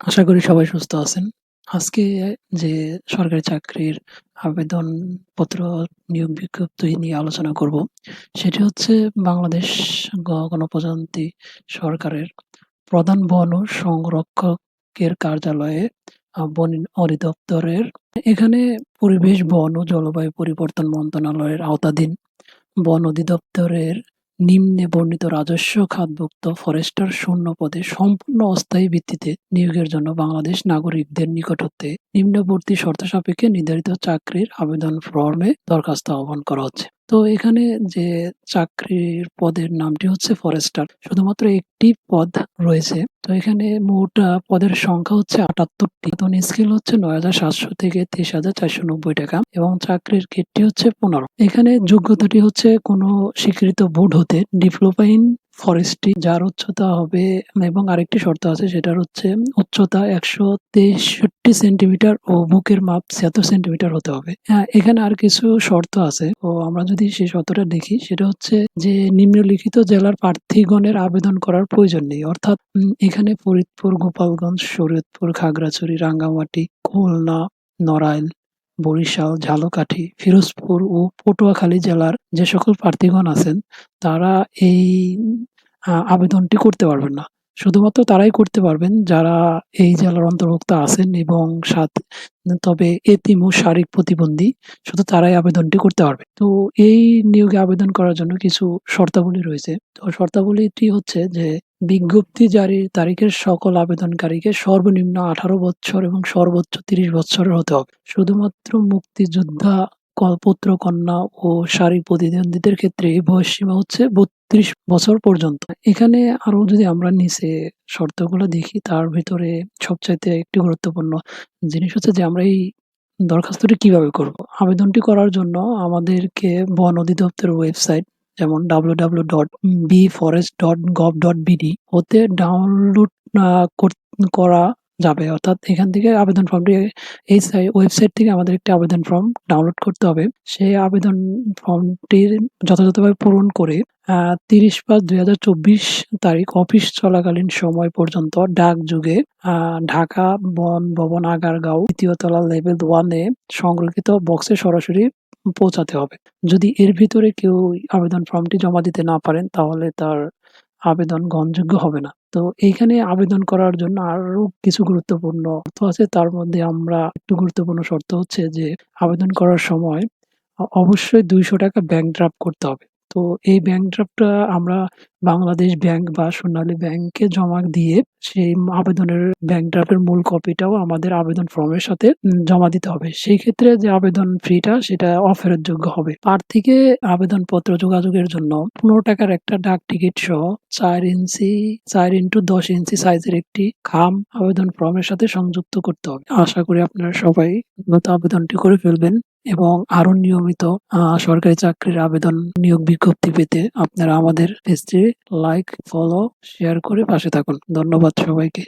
আশা করি সবাই সুস্থ আছেন। আজকে যে সরকারি চাকরির আবেদনপত্র নিয়োগ বিজ্ঞপ্তি নিয়ে আলোচনা করব, সেটি হচ্ছে বাংলাদেশ গণপ্রজাতন্ত্রী সরকারের প্রধান বন সংরক্ষকের কার্যালয়ে বন অধিদপ্তরের এখানে পরিবেশ, বন ও জলবায়ু পরিবর্তন মন্ত্রণালয়ের আওতাধীন বন অধিদপ্তরের নিম্নে বর্ণিত রাজস্ব খাতভুক্ত ফরেস্টার শূন্য পদে সম্পূর্ণ অস্থায়ী ভিত্তিতে নিয়োগের জন্য বাংলাদেশ নাগরিকদের নিকট হতে নিম্নবর্তী শর্ত সাপেক্ষে নির্ধারিত চাকরির আবেদন ফর্মে দরখাস্ত আহ্বান করা হচ্ছে। তো এখানে যে চাকরির পদের নামটি হচ্ছে ফরেস্টার। শুধুমাত্র একটি পদ রয়েছে। তো এখানে মোট পদের সংখ্যা হচ্ছে ৭৮ টি। বেতন স্কেল হচ্ছে ৯৭০০ থেকে ৩০৪৯০ টাকা এবং চাকরির গেটটি হচ্ছে ১৫। এখানে যোগ্যতাটি হচ্ছে কোনো স্বীকৃত বোর্ড হতে ডিপ্লোমা ইন ফরেস্ট্রি যার উচ্চতা হবে এবং আরেকটি শর্ত আছে সেটার হচ্ছে উচ্চতা ১৬৩ সেন্টিমিটার ও বুকের মাপ ৭৬ সেন্টিমিটার হতে হবে। হ্যাঁ, এখানে আর কিছু শর্ত আছে। ও আমরা যদি সেই শর্তটা দেখি সেটা হচ্ছে যে নিম্নলিখিত জেলার প্রার্থীগণের আবেদন করার প্রয়োজন নেই। অর্থাৎ এখানে ফরিদপুর, গোপালগঞ্জ, শরীয়তপুর, খাগড়াছড়ি, রাঙ্গামাটি, খুলনা, নড়াইল, বরিশাল, ঝালকাঠি, ফিরোজপুর ও পটুয়াখালী জেলার যে সকল প্রার্থীগণ আছেন তারা এই আবেদনটি করতে পারবেন না। শুধুমাত্র তারাই করতে পারবেন যারা এই জেলার অন্তর্ভুক্ত আছেন এবং সাথ তবে এতিম ও শারীরিক প্রতিবন্ধী শুধু তারাই আবেদনটি করতে পারবে। তো এই নিয়োগে আবেদন করার জন্য কিছু শর্তাবলী রয়েছে। তো শর্তাবলীটি হচ্ছে যে বিজ্ঞপ্তি জারির তারিখের সকল আবেদনকারীকে সর্বনিম্ন ১৮ বৎসর এবং সর্বোচ্চ ৩০ বৎসরের হতে হবে। শুধুমাত্র মুক্তিযোদ্ধা ক পুত্রকন্যা ও শারীরিক প্রতিদ্বন্দ্বীদের ক্ষেত্রে এই বয়সসীমা হচ্ছে ৩২ বছর পর্যন্ত। এখানে আরও যদি আমরা নিচে শর্তগুলো দেখি, তার ভিতরে সবচাইতে একটি গুরুত্বপূর্ণ জিনিস হচ্ছে যে আমরা এই দরখাস্তটি কীভাবে করব? আবেদনটি করার জন্য আমাদেরকে বন অধিদপ্তরের ওয়েবসাইট যেমন W W dot B forest dot www.bforest.gov.bd হতে ডাউনলোড কর যাবে। অর্থাৎ এখান থেকে আবেদন ফর্মটি, এই সাই, ওয়েবসাইট থেকে আমাদের একটি আবেদন ফর্ম ডাউনলোড করতে হবে। সেই আবেদন ফর্মটির যথাযথভাবে পূরণ করে তিরিশ পাঁচ দুই হাজার চব্বিশ তারিখ অফিস চলাকালীন সময় পর্যন্ত ডাকযোগে আ, ঢাকা বন ভবন আগারগাঁও ২য় তলা লেভেল 1 এ সংরক্ষিত বক্সে সরাসরি পৌঁছাতে হবে। যদি এর ভিতরে কেউ আবেদন ফর্মটি জমা দিতে না পারেন, তাহলে তার আবেদন গ্রহণযোগ্য হবে না। তো এইখানে আবেদন করার জন্য আরও কিছু গুরুত্বপূর্ণ অর্থ আছে। তার মধ্যে আমরা একটু গুরুত্বপূর্ণ শর্ত হচ্ছে যে, আবেদন করার সময় অবশ্যই দুইশো টাকা ব্যাংক ড্রাফট করতে হবে। তো এই ব্যাংক ড্রাফটটা আমরা বাংলাদেশ ব্যাংক বা সোনালী ব্যাংকে জমা দিয়ে সেই আবেদনের ব্যাংক ড্রাফটের মূল কপিটাও আমাদের আবেদন ফর্মের সাথে জমা দিতে হবে। সেই ক্ষেত্রে যে আবেদন ফিটা সেটা অফেরতযোগ্য হবে। প্রার্থীকে আবেদনপত্র যোগাযোগের জন্য ৳১৫ টাকার একটা ডাক টিকিট সহ চার ইঞ্চি, চার ইন্টু ১০ ইঞ্চি সাইজের একটি খাম আবেদন ফর্মের সাথে সংযুক্ত করতে হবে। আশা করি আপনারা সবাই আবেদনটি করে ফেলবেন এবং আরও নিয়মিত সরকারি চাকরির আবেদন নিয়োগ বিজ্ঞপ্তি পেতে আপনারা আমাদের পেজটি লাইক, ফলো, শেয়ার করে পাশে থাকুন। ধন্যবাদ সবাইকে।